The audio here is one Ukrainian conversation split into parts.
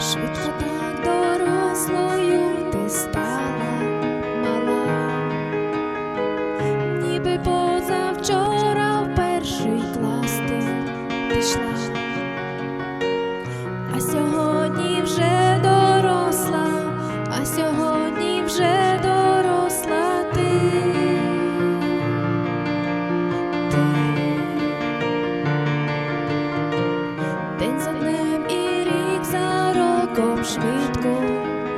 是不？швидко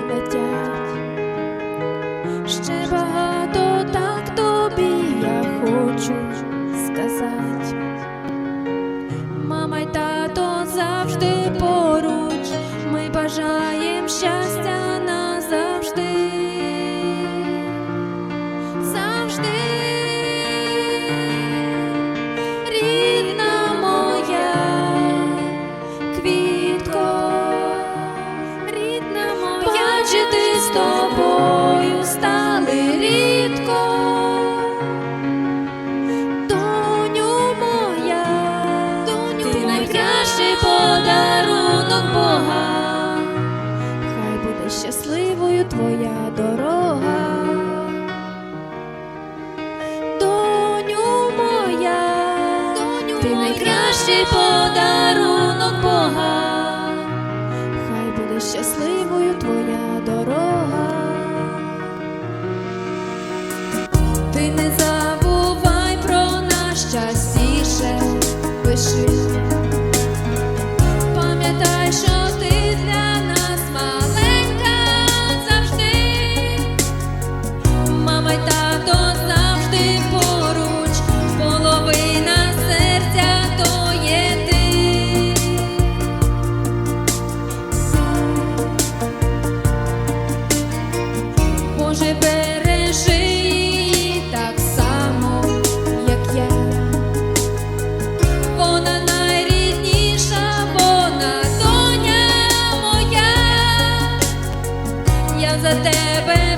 летять, ще багато так тобі я хочу сказати, мама й тато завжди поруч, ми бажаєм щастя. Найкращий подарунок Бога, хай буде щасливою твоя дорога. Доню моя, доню ти найкращий подарунок Бога, хай буде щасливою твоя дорога. Ти не забувай про нас частіше, пиши I shall. за тебе.